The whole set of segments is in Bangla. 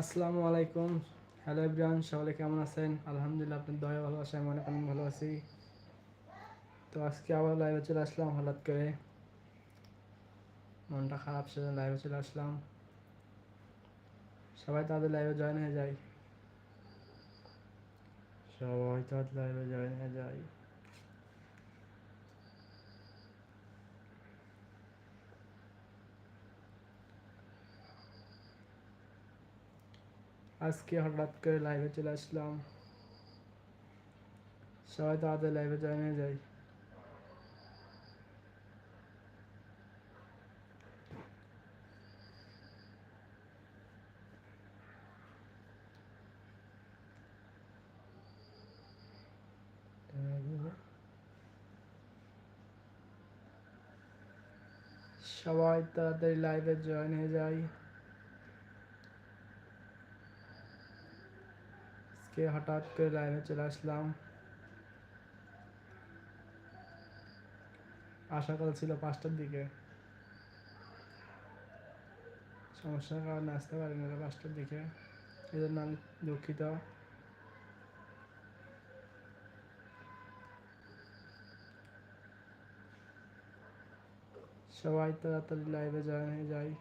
আসসালামু আলাইকুম। হ্যালো এভরিওয়ান সকলে কেমন আছেন? আলহামদুলিল্লাহ, আপনার দয়া ভালোবাসায় আমি অনেক ভালো আছি। তো আজকে আবার লাইভে চলে আসলাম হঠাৎ করে। মনটা খারাপ, সেজন্য লাইভে চলে আসলাম। সবাই তাদের লাইভে জয়েন হয়ে যায়। সবাই তাদের লাইভে জয়েন হয়ে যায়। আজকে হঠাৎ করে লাইভে চলে আসলাম সবাই তাদের লাইভে জয়েন হয়ে যায় সবাই তাড়াতাড়ি লাইভে জয়েন হয়ে যায় আজকে হঠাৎ করে লাইভে চলে আসলাম আশা করা ছিল পাঁচটার দিকে সমস্যার কারণে আসতে পারিনি ওরা পাঁচটার দিকে এই জন্য আমি দুঃখিত সবাই তাড়াতাড়ি লাইভে জয়েন হয়ে যায়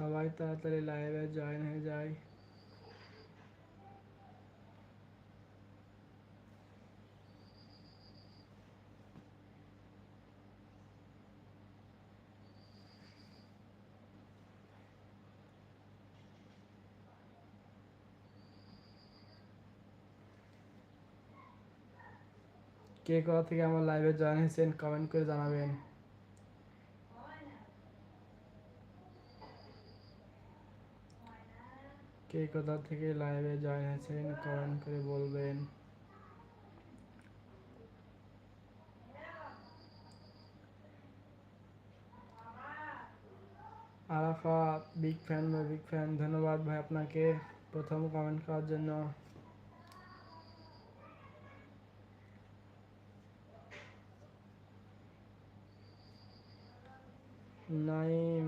সবাই তাড়াতাড়ি লাইভে জয়েন হয়ে যায় কে কোথা থেকে আমার লাইভে জয়েন হয়েছেন কমেন্ট করে জানাবেন কে কোথা থেকে লাইভে জয়েন হয়েছেন কমেন্ট করে বলবেন। আরাফা বিগ ফ্যান বা বিগ ফ্যান ধন্যবাদ ভাই আপনাকে প্রথম কমেন্ট করার জন্য। নাইম,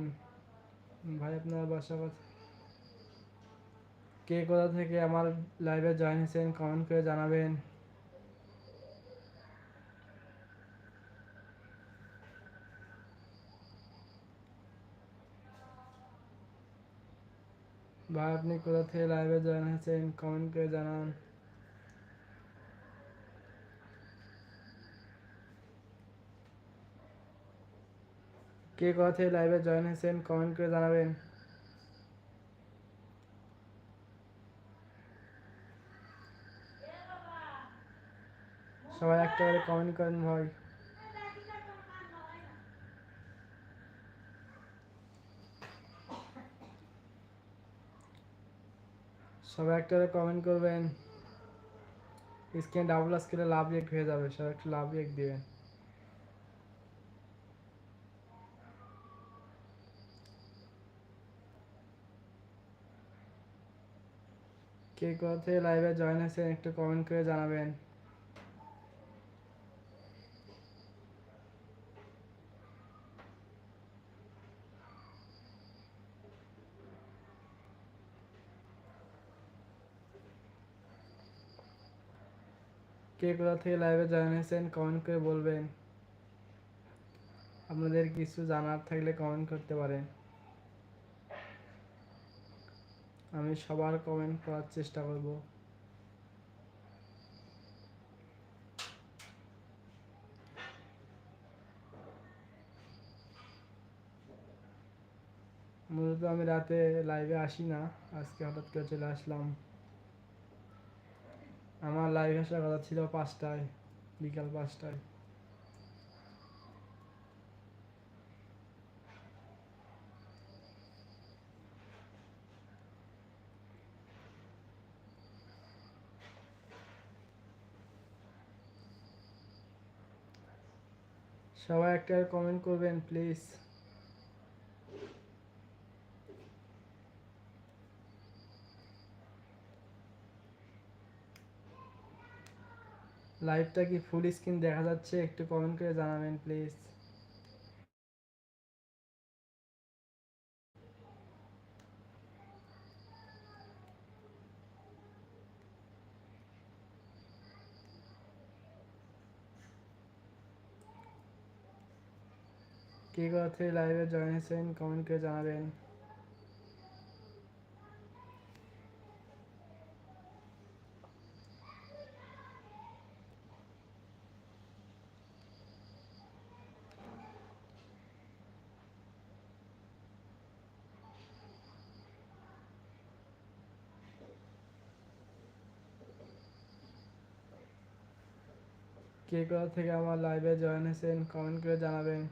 ভাই আপনার বাসা কথা কে কোথা থেকে আমার লাইভে জয়েন হয়েছেন কমেন্ট করে জানাবেন। ভাই, আপনি কোথা থেকে লাইভে জয়েন হয়েছেন কমেন্ট করে জানান। কে কোথা থেকে লাইভে জয়েন হয়েছেন কমেন্ট করে জানাবেন। সবাই একটা করে কমেন্ট করেন ভাই। সবাই একটা করে কমেন্ট করবেন। স্ক্রিন ডাবল স্ক্রিনে লাভ রিয়েক্ট হয়ে যাবে, সবাই একটু লাভ রিয়েক্ট দিবেন। কে কোথা থেকে লাইভে জয়েন হয়েছেন একটু কমেন্ট করে জানাবেন। কে কোথা থেকে লাইভে জয়েন হয়েছেন কমেন্ট করে বলবেন। আপনাদের কিছু জানার থাকলে কমেন্ট করতে পারেন। আমি সবার কমেন্ট করার চেষ্টা করব। মূলত আমি রাতে লাইভে আসি না, আজকে হঠাৎ করে চলে আসলাম। আমার লাইভ আসার কথা ছিল পাঁচটায় বিকাল পাঁচটায়। সবাই একটা কমেন্ট করবেন প্লিজ লাইভটা কি ফুল স্ক্রিন দেখা যাচ্ছে? একটু কমেন্ট করে জানাবেন প্লিজ কে কথা লাইভে জয়েন হয়েছেন কমেন্ট করে জানাবেন। কে কোথা থেকে আমার লাইভে জয়েন হয়েছেন কমেন্ট করে জানাবেন।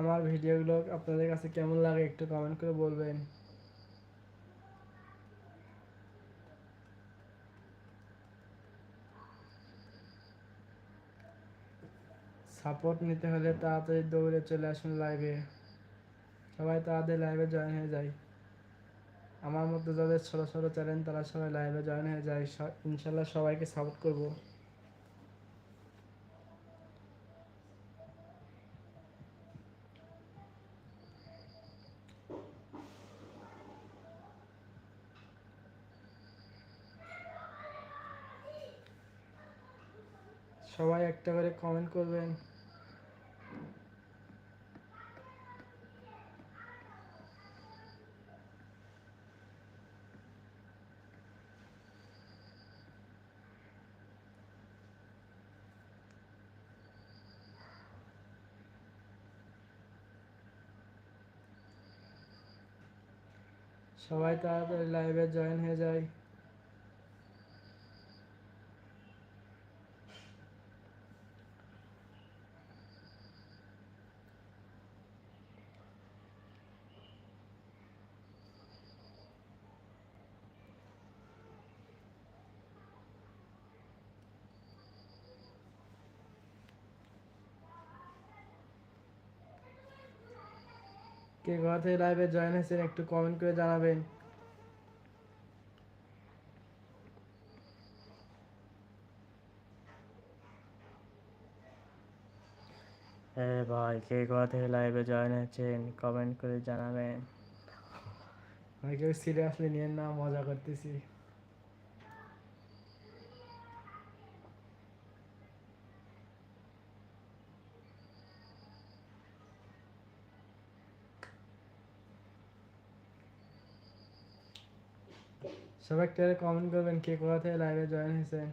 আমার ভিডিওগুলো আপনাদের কাছে কেমন লাগে একটু কমেন্ট করে বলবেন। সাপোর্ট নিতে হলে তাড়াতাড়ি দৌড়ে চলে আসুন লাইভে সবাই তাড়াতাড়ি লাইভে জয়েন হয়ে যায়। আমার মতো যাদের ছোটো ছোটো চ্যানেল তারা সবাই লাইভে জয়েন হয়ে যায়। ইনশাল্লাহ সবাইকে সাপোর্ট করব। সবাই একটা করে কমেন্ট করবেন। সবাই তাড়াতাড়ি লাইভে জয়েন হয়ে যায় কে কোথা থেকে লাইভে জয়েন হয়েছেন একটু কমেন্ট করে জানাবেন। হ্যাঁ ভাই কে কোথা থেকে লাইভে জয়েন হয়েছেন কমেন্ট করে জানাবেন। ভাই কেউ সিরিয়াসলি নিয়ে না মজা করতেছি। সবাই একটা কমেন্ট করবেন কে কোথা থেকে লাইভে জয়েন হয়েছেন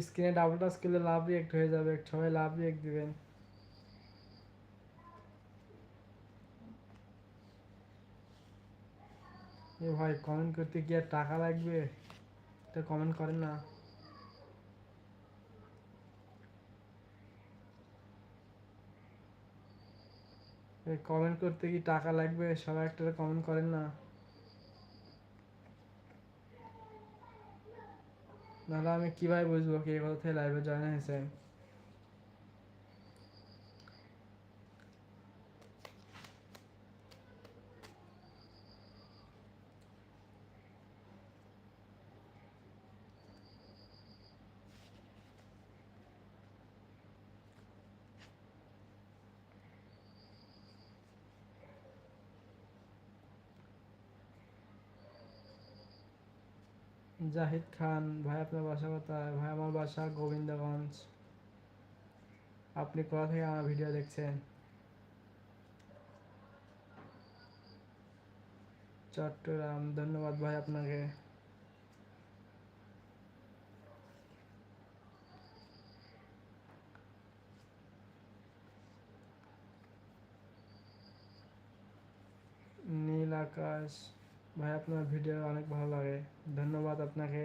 স্ক্রিনে ডাবল টাচ করলে লাভ রিয়েক্ট হয়ে যাবে সবাই লাভ রিয়েক্ট দিবেন এ ভাই কমেন্ট করতে কি আর টাকা লাগবে? এটা কমেন্ট করেন না। কমেন্ট করতে কি টাকা লাগবে? সবাই একটা কমেন্ট করেন না। নাহলে আমি কীভাবে বুঝব? কে কোথা থেকে লাইভে জয়েন হয়েছে? জাহিদ খান, ভাই আপনার বাসা কোথায়? ভাই, আমার বাসা গোবিন্দগঞ্জ। আপনি কোথা থেকে আমার ভিডিও দেখছেন? চট্টগ্রাম। ধন্যবাদ ভাই আপনাকে। আকাশ। ভাই, আপনার ভিডিও অনেক ভালো লাগে। ধন্যবাদ আপনাকে।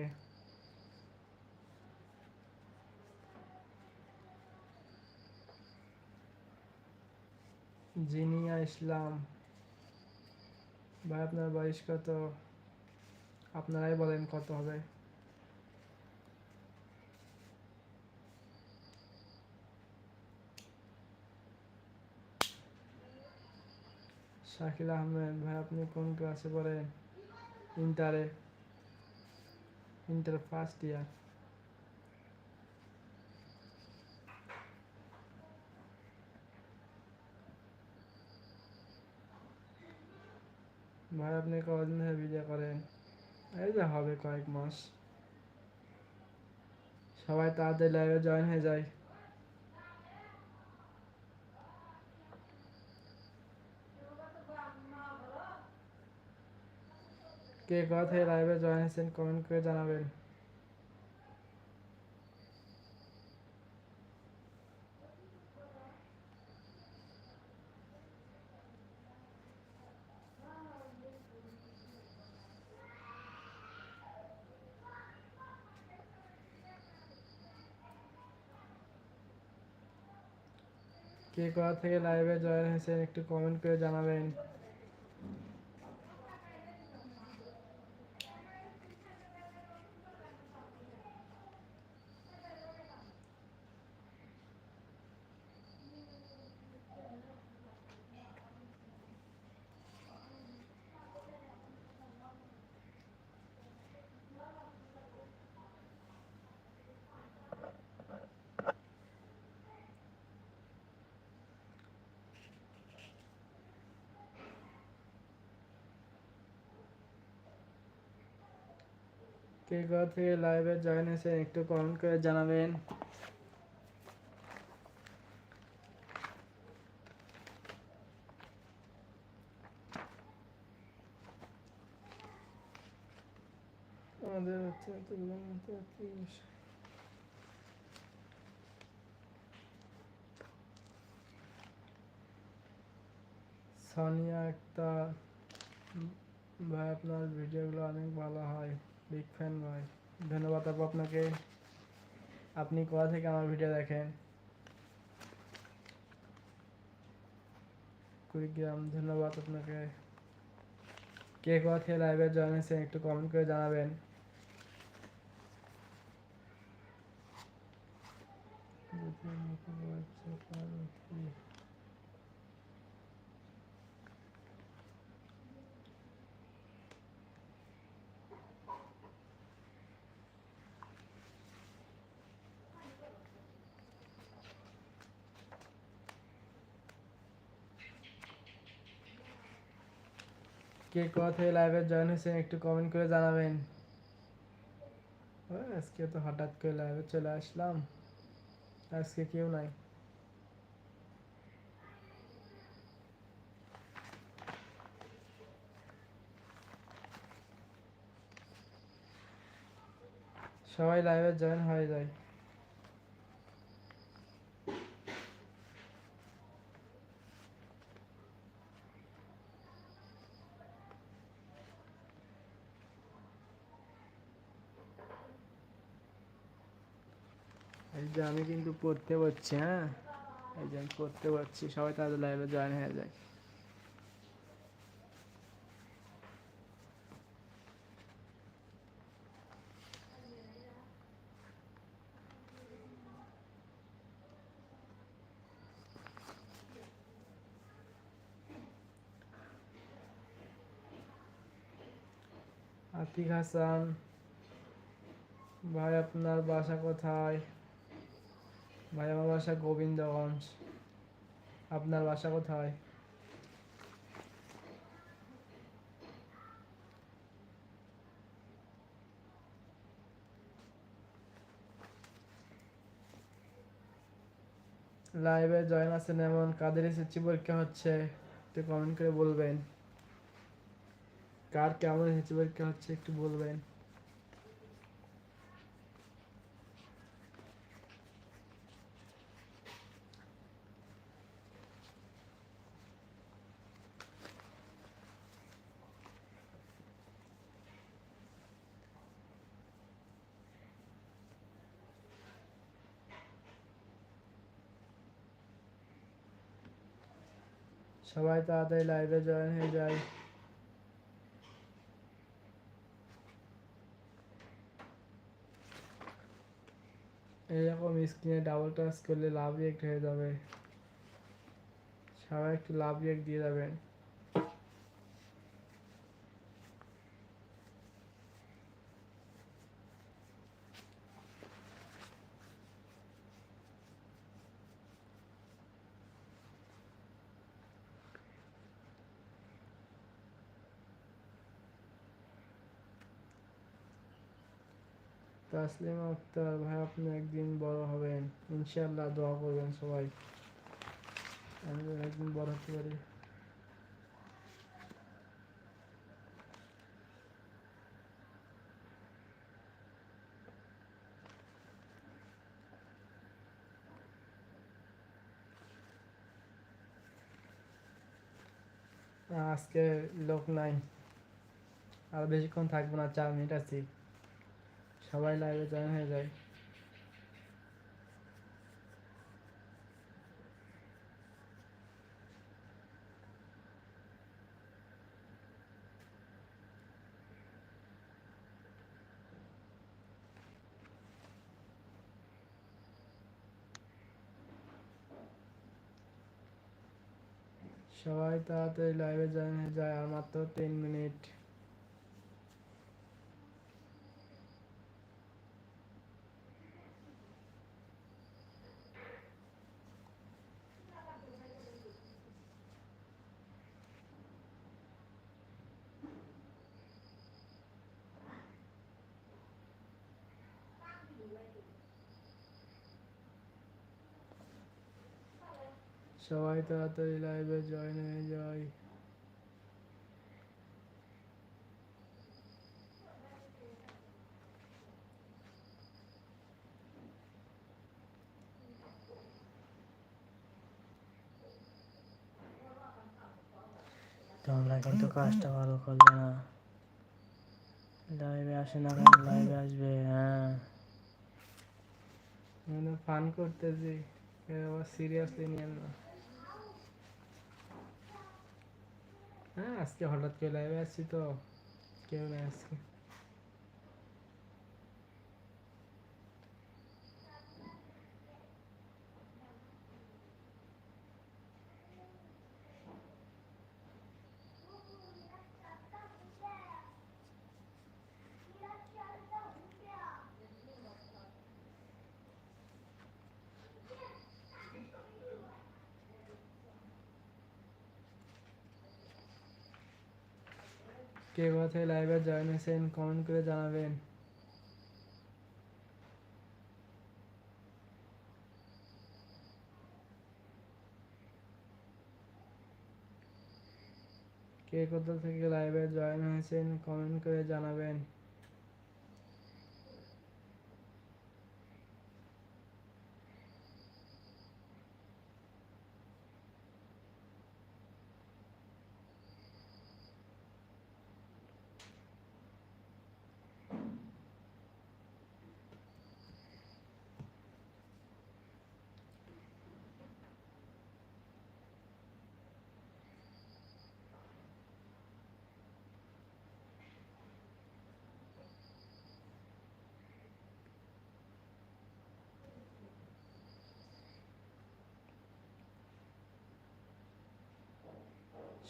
জিনিয়া ইসলাম, ভাই, আপনার বয়স কত? আপনারাই বলেন কত হবে। শাকিল আহমেদ ভাই, আপনি কোন ক্লাসে পড়েন? ইন্টারে ইন্টার ফার্স্ট ইয়ার ভাই, আপনি কদিন ধরে ভিডিও করেন? এই যে হবে কয়েক মাস। সবাই তাড়াতাড়ি লাইভে জয়েন হয়ে যায়। কে কথা থেকে লাইভে জয়েন হয়েছেন কমেন্ট করে জানাবেন কে কোথা থেকে লাইভে জয়েন হয়েছেন একটু কমেন্ট করে জানাবেন কে কোথা থেকে লাইভে জয়েন হয়েছেন একটু কমেন্ট করে জানাবেন আমাদের হচ্ছে এতগুলোর মধ্যে ত্রিশ। সানিয়া আক্তার উম, ভাই আপনার ভিডিওগুলো অনেক ভালো হয় বিগ ফ্যান ভাই ধন্যবাদ আপু আপনাকে। আপনি কোথা থেকে আমার ভিডিও দেখেন? কুড়িগ্রাম, ধন্যবাদ আপনাকে। কে কোথা থেকে লাইভে জয়েন হয়েছেন একটু কমেন্ট করে জানাবেন। কে কোথা থেকে লাইভে জয়েন হয়েছেন একটু কমেন্ট করে জানাবেন। আজকে তো হঠাৎ করে লাইভে চলে আসলাম। আজকে কেউ নাই। সবাই লাইভে জয়েন হয়ে যায়। আমি কিন্তু পড়তে পারছি হ্যাঁ? এই যে আমি পড়তে পারছি, সবাই তাদের লাইভে জয়েন হয়ে যায়। আতিক হাসান, ভাই আপনার বাসা কোথায়? ভাই আমার বাসা গোবিন্দগঞ্জ। আপনার বাসা কোথায়? লাইভে জয়েন আছেন এমন কাদের এসেছি পরীক্ষা হচ্ছে? একটু কমেন্ট করে বলবেন। কার কেমন এসেছি পরীক্ষা হচ্ছে একটু বলবেন। সবাই তাড়াতাড়ি লাইভে জয়েন হয়ে যায় এইরকম স্ক্রিনে ডাবল টাচ করলে লাভ রিয়েক্ট হয়ে যাবে সবাই একটু লাভ রিয়েক্ট দিয়ে যাবেন তাসলিম আক্তার, ভাই, আপনি একদিন বড় হবেন। ইনশাআল্লাহ দোয়া করবেন সবাই। আমি একদিন বড় হতে পারি। আজকে লোক নাই। আর বেশিক্ষণ থাকব না, চার মিনিট আছি। সবাই লাইভে জয়েন হয়ে যায় সবাই তাড়াতাড়ি লাইভে জয়েন হয়ে যায় আর মাত্র তিন মিনিট সবাই তাড়াতাড়ি লাইভে জয়েন হয়ে যায় তোমরা কিন্তু কাজটা ভালো করলে না। লাইভে আসে না কেন? লাইভে আসবে হ্যাঁ। মানে ফান করতেছি। কেউ আবার সিরিয়াসলি নিয়েন না। হ্যাঁ আজকে হঠাৎ করে লাইভে আসছি তো কেউ না আজকে। কে কোথায় লাইভে জয়েন হয়েছেন? কমেন্ট করে জানাবেন। কে কোথা থেকে লাইভে জয়েন হয়েছেন? কমেন্ট করে জানাবেন।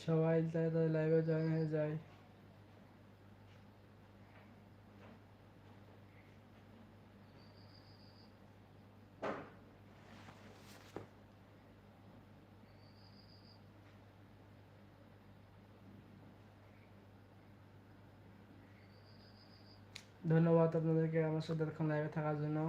সবাই তাড়াতাড়ি লাইভে জয়েন হয়ে যায় ধন্যবাদ আপনাদেরকে আমার সাথে এতক্ষণ লাইভে থাকার জন্য